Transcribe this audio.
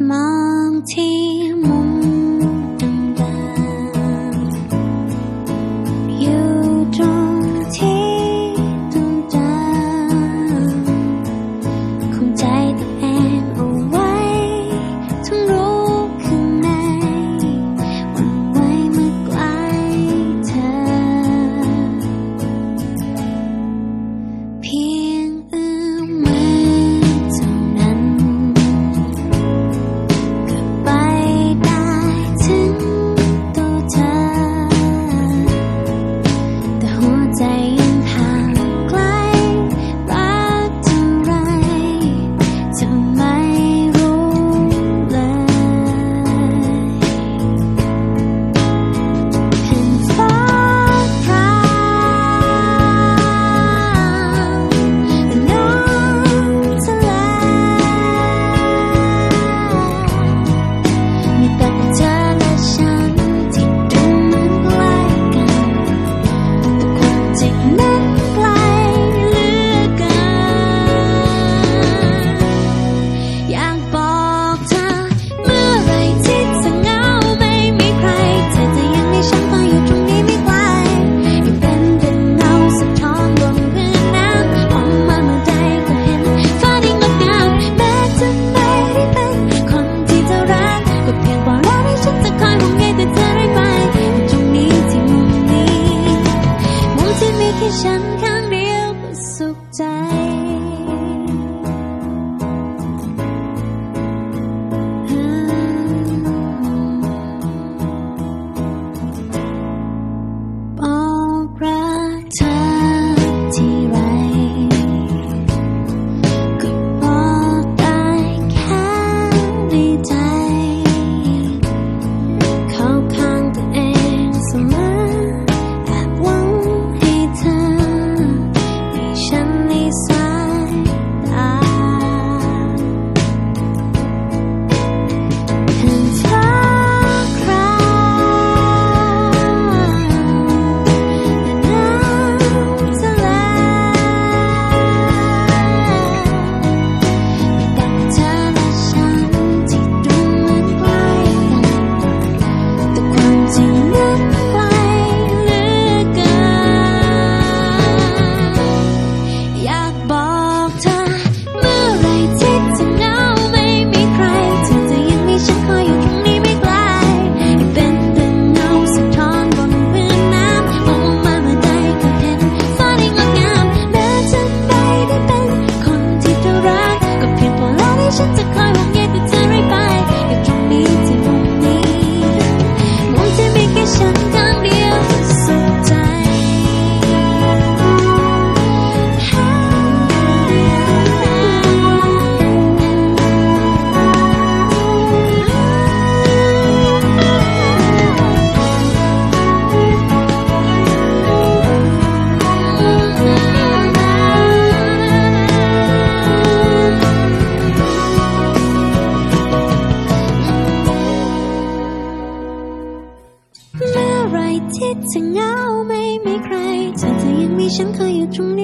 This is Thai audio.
望天 จะเหงาไม่มีใครเธอเธอยังมีฉันคอยอยู่ตรงนี้